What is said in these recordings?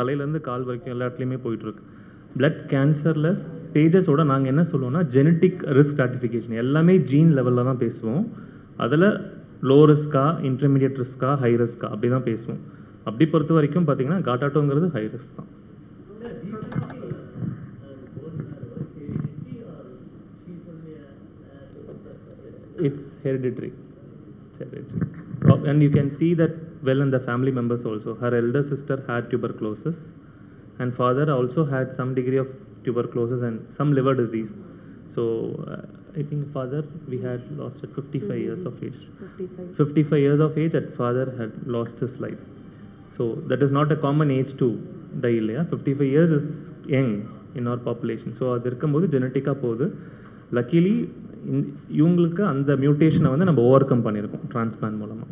தலையிலேருந்து கால் வரைக்கும் எல்லா இடத்துலையுமே போயிட்டுருக்கு பிளட் கேன்சரில் ஸ்டேஜஸோட நாங்கள் என்ன சொல்லுவோம்னா ஜெனட்டிக் ரிஸ்க் ஸ்ட்ராட்டிஃபிகேஷன் எல்லாமே ஜீன் லெவலில் தான் பேசுவோம். அதில் லோ ரிஸ்க்கா இன்டர்மீடியட் ரிஸ்க்கா ஹை ரிஸ்க்கா அப்படி தான் பேசுவோம். அப்படி பொறுத்த வரைக்கும் பார்த்தீங்கன்னா காட்டாட்டோங்கிறது ஹை ரிஸ்க் தான். It's hereditary and you can And that well in the family members also. Her elder sister had tuberculosis, and father also had some degree of tuberculosis and some liver disease. So uh, I think father we had lost at 55 years of age. 55. 55 years of age, at father had lost his life. So that is not a common age to die இல்லையா 55 years is young in our population. So அது இருக்கும்போது ஜெனட்டிக்காக போகுது luckily இவங்களுக்கு அந்த மியூட்டேஷனை வந்து நம்ம over come பண்ணியிருக்கோம் transplant மூலமாக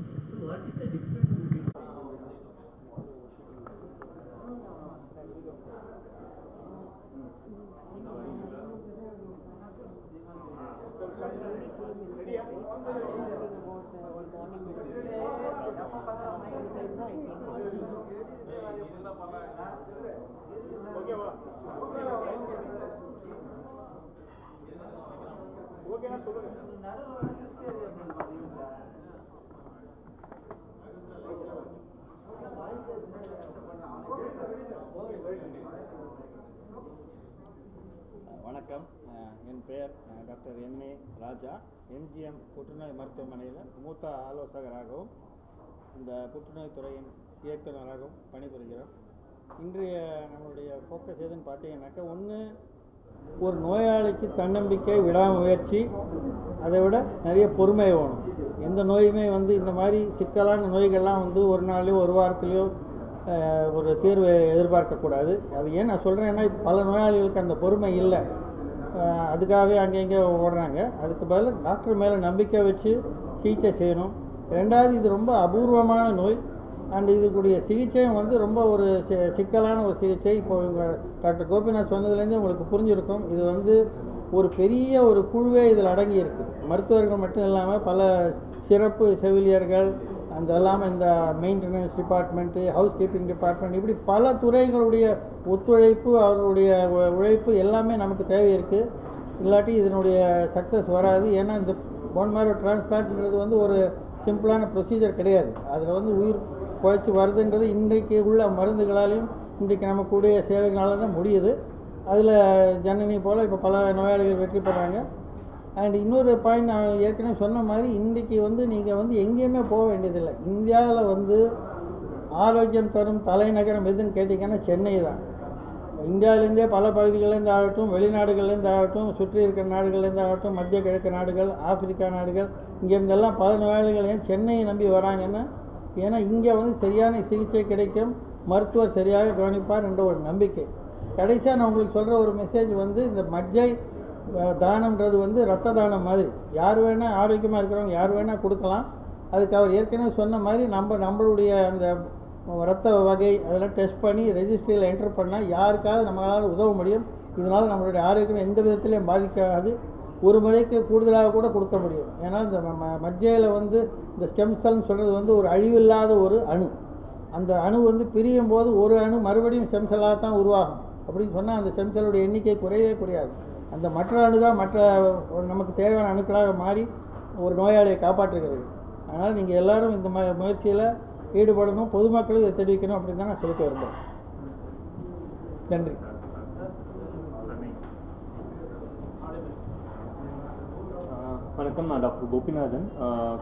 ஓகேனா சொல்லுங்க நடுவுல தேவை அப்படின்னு பாத்தீங்கன்னா Thank you. வணக்கம். என் பெயர் doctor M. A. Raja. MGM புற்றுநோய் மருத்துவமனையில் மூத்த ஆலோசகராகவும் இந்த புற்றுநோய் துறையின் இயக்குநராகவும் பணிபுரிகிறோம். இன்றைய நம்மளுடைய ஃபோக்கஸ் எதுன்னு பார்த்தீங்கன்னாக்கா ஒன்று ஒரு நோயாளிக்கு தன்னம்பிக்கை விடாமுயற்சி அதை விட நிறைய பொறுமை வேணும். எந்த நோயுமே வந்து இந்த மாதிரி சிக்கலான நோய்கள்லாம் வந்து ஒரு நாள்லையோ ஒரு வாரத்துலையோ ஒரு தீர்வை எதிர்பார்க்கக்கூடாது. அது ஏன் நான் சொல்கிறேன்னா பல நோயாளிகளுக்கு அந்த பொறுமை இல்லை. அதுக்காகவே அங்கங்கே ஓடுறாங்க. அதுக்கு பதில் டாக்டர் மேலே நம்பிக்கை வச்சு சிகிச்சை செய்யணும். ரெண்டாவது இது ரொம்ப அபூர்வமான நோய். அண்ட் இதுக்குரிய சிகிச்சையும் வந்து ரொம்ப ஒரு சிக்கலான ஒரு சிகிச்சை. இப்போ இவங்க டாக்டர் கோபிநாத் சொன்னதுலேருந்து உங்களுக்கு புரிஞ்சிருக்கும். இது வந்து ஒரு பெரிய ஒரு குழுவே இதில் அடங்கியிருக்கு. மருத்துவர்கள் மட்டும் இல்லாமல் பல சிறப்பு செவிலியர்கள் அந்த இல்லாமல் இந்த maintenance department house keeping department இப்படி பல துறைகளுடைய ஒத்துழைப்பு அவர்களுடைய உழைப்பு எல்லாமே நமக்கு தேவை இருக்குது இல்லாட்டி இதனுடைய சக்ஸஸ் வராது. ஏன்னா இந்த போன் மேரோ டிரான்ஸ்பிளான்ட்ங்கிறது வந்து ஒரு சிம்பிளான ப்ரொசீஜர் கிடையாது. அதில் வந்து உயிர் குறைச்சி வருதுன்றது இன்றைக்கு உள்ள மருந்துகளாலையும் இன்றைக்கு நம்ம கூடிய சேவைகளால் தான் முடியுது. அதில் ஜனனி போல் இப்போ பல நோயாளிகள் வெற்றி பெறாங்க. அண்ட் இன்னொரு பாயிண்ட் நான் ஏற்கனவே சொன்ன மாதிரி இன்றைக்கி வந்து நீங்கள் வந்து எங்கேயுமே போக வேண்டியதில்லை. இந்தியாவில் வந்து ஆரோக்கியம் தரும் தலைநகரம் எதுன்னு கேட்டிங்கன்னா சென்னை தான். இந்தியாவிலேருந்தே பல பகுதிகளிலேருந்து ஆகட்டும் வெளிநாடுகள்லேருந்து ஆகட்டும் சுற்றி இருக்கிற நாடுகள்லேருந்து ஆகட்டும் மத்திய கிழக்கு நாடுகள் ஆப்பிரிக்கா நாடுகள் இங்கேருந்தெல்லாம் பல நோயாளிகளையும் சென்னையை நம்பி வராங்கன்னா ஏன்னா இங்கே வந்து சரியான சிகிச்சை கிடைக்கும் மருத்துவர் சரியாக கவனிப்பார் என்ற ஒரு நம்பிக்கை. கடைசியாக நான் உங்களுக்கு சொல்கிற ஒரு மெசேஜ் வந்து இந்த மஜ்ஜை தானம்ன்றது வந்து ரத்த தானம் மாதிரி. யார் வேணால் ஆரோக்கியமாக இருக்கிறவங்க யார் வேணால் கொடுக்கலாம். அதுக்கு அவர் ஏற்கனவே சொன்ன மாதிரி நம்ம நம்மளுடைய அந்த ரத்த வகை அதெல்லாம் டெஸ்ட் பண்ணி ரெஜிஸ்ட்ரியில் என்டர் பண்ணால் யாருக்காவது நம்மளால் உதவ முடியும். இதனால் நம்மளுடைய ஆரோக்கியம் எந்த விதத்திலையும் பாதிக்காது. ஒரு முறைக்கு கூடுதலாக கூட கொடுக்க முடியும். ஏன்னா இந்த மஜ்ஜையில் வந்து இந்த ஸ்டெம் செல்னு சொல்கிறது வந்து ஒரு அழிவில்லாத ஒரு அணு. அந்த அணு வந்து பிரியும் போது ஒரு அணு மறுபடியும் ஸ்டெம் செல்லாக தான் உருவாகும். அப்படின்னு சொன்னால் அந்த ஸ்டெம் செல்லுடைய எண்ணிக்கை குறையவே குறையாது. அந்த மற்ற அணு தான் மற்ற ஒரு நமக்கு தேவையான அணுக்களாக மாறி ஒரு நோயாளியை காப்பாற்றுகிறது. அதனால் நீங்கள் எல்லாரும் இந்த ம முயற்சியில் ஈடுபடணும் பொதுமக்களும் இதை தெரிவிக்கணும் அப்படின்னு தான் நான் சொல்லிக்க விரும்புகிறேன் நன்றி. வணக்கம் நான் doctor Gopinathan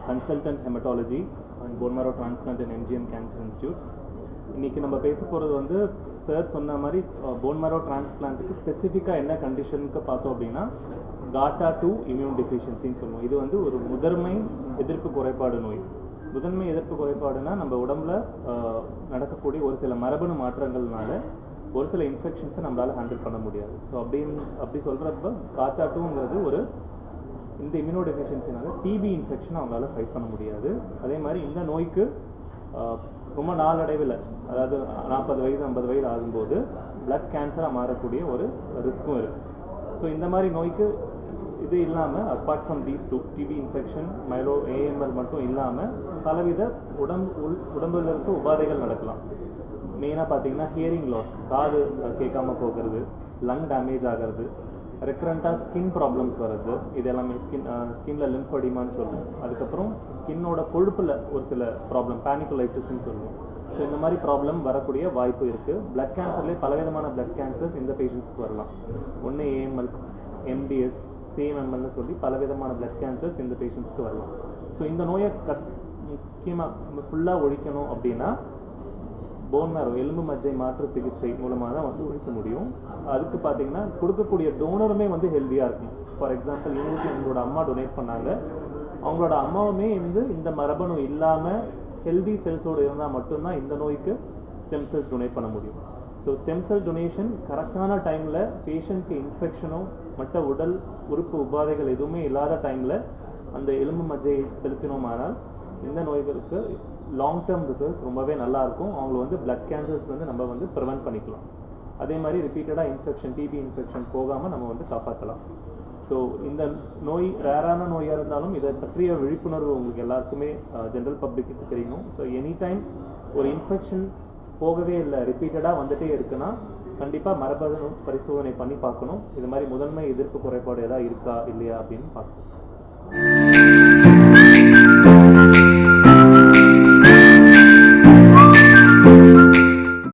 consultant haematology and bone marrow transplant and MGM cancer institute. இன்றைக்கி நம்ம பேச போகிறது வந்து சார் சொன்ன மாதிரி போன்மரோ டிரான்ஸ்பிளான்ட்டுக்கு ஸ்பெசிஃபிக்காக என்ன கண்டிஷனுக்கு பார்த்தோம் அப்படின்னா காட்டா டூ இம்யூன் டெஃபிஷியன்சின்னு சொல்லுவோம். இது வந்து ஒரு முதன்மை எதிர்ப்பு குறைபாடு நோய். முதன்மை எதிர்ப்பு குறைபாடுனா நம்ம உடம்புல நடக்கக்கூடிய ஒரு சில மரபணு மாற்றங்கள்னால ஒரு சில இன்ஃபெக்ஷன்ஸை நம்மளால் ஹேண்டில் பண்ண முடியாது. ஸோ அப்படின்னு அப்படி சொல்கிறப்ப காட்டா டூங்கிறது ஒரு இந்த இம்யூனோ டெஃபிஷியன்சினால டிபி இன்ஃபெக்ஷன் அவங்களால ஃபைட் பண்ண முடியாது. அதே மாதிரி இந்த நோய்க்கு ரொம்ப நாளடைவில் அதாவது நாற்பது வயது ஐம்பது வயது ஆகும்போது பிளட் கேன்சராக மாறக்கூடிய ஒரு ரிஸ்க்கும் இருக்குது ஸோ இந்த மாதிரி நோய்க்கு இது இல்லாமல் apart from these two TB infection myelo AML மட்டும் இல்லாமல் பலவித உடம்பு உள் உடம்புல இருக்க உபாதைகள் நடக்கலாம். மெயினாக பார்த்தீங்கன்னா ஹியரிங் லாஸ் காது கேட்காம போகிறது லங் டேமேஜ் ஆகிறது ரெக்கரண்ட்டாக ஸ்கின் ப்ராப்ளம்ஸ் வருது. இது எல்லாமே ஸ்கின் ஸ்கின்ல லிம்ஃபடிமான்னு சொல்லுவோம். அதுக்கப்புறம் ஸ்கின்னோட கொழுப்பில் ஒரு சில ப்ராப்ளம் பேனிகுலைட்டிஸ்ன்னு சொல்லுவோம். ஸோ இந்த மாதிரி ப்ராப்ளம் வரக்கூடிய வாய்ப்பு இருக்குது பிளட் கேன்சர்லேயே பலவிதமான பிளட் கேன்சர்ஸ் இந்த பேஷண்ட்ஸ்க்கு வரலாம். ஒன்று ஏஎம்எல் எம்டிஎஸ் சிஎம்எம்எல்னு சொல்லி பலவிதமான பிளட் கேன்சர்ஸ் இந்த பேஷண்ட்ஸ்க்கு வரலாம். ஸோ இந்த நோயை கட் முக்கியமாக ஃபுல்லாக ஒழிக்கணும் அப்படின்னா போன் மேரோ எலும்பு மஜ்ஜை மாற்று சிகிச்சை மூலமாக தான் வந்து உழைக்க முடியும். அதுக்கு பார்த்தீங்கன்னா கொடுக்கக்கூடிய டோனருமே வந்து ஹெல்த்தியாக இருக்கும். ஃபார் எக்ஸாம்பிள் இவங்களுக்கு எங்களோட அம்மா டொனேட் பண்ணாங்க. அவங்களோட அம்மாவுமே வந்து இந்த மரபணு இல்லாமல் ஹெல்தி செல்ஸோடு இருந்தால் மட்டும்தான் இந்த நோய்க்கு ஸ்டெம் செல்ஸ் டொனேட் பண்ண முடியும். ஸோ ஸ்டெம் செல் டொனேஷன் கரெக்டான டைமில் பேஷண்ட்க்கு இன்ஃபெக்ஷனோ மற்ற உடல் உறுப்பு உபாதைகள் எதுவுமே இல்லாத டைமில் அந்த எலும்பு மஜ்ஜை செலுத்தினோமானால் இந்த நோய்களுக்கு லாங் டேர்ம் ரிசல்ட்ஸ் ரொம்பவே நல்லா இருக்கும் அவங்களை வந்து பிளட் கேன்சர்ஸ் வந்து நம்ம வந்து ப்ரிவென்ட் பண்ணிக்கலாம். அதே மாதிரி ரிப்பீட்டடாக இன்ஃபெக்ஷன் டிபி இன்ஃபெக்ஷன் போகாமல் நம்ம வந்து காப்பாற்றலாம் ஸோ இந்த நோய் ரேரான நோயாக இருந்தாலும் இதை பற்றிய விழிப்புணர்வு உங்களுக்கு எல்லாருக்குமே ஜென்ரல் பப்ளிக்கு தெரியணும் ஸோ எனி டைம் ஒரு இன்ஃபெக்ஷன் போகவே இல்லை ரிப்பீட்டடாக வந்துட்டே இருக்குன்னா கண்டிப்பாக மரபணு பரிசோதனை பண்ணி பார்க்கணும். இது மாதிரி முதன்மை எதிர்ப்பு குறைபாடு ஏதாவது இருக்கா இல்லையா அப்படின்னு பார்க்கணும்.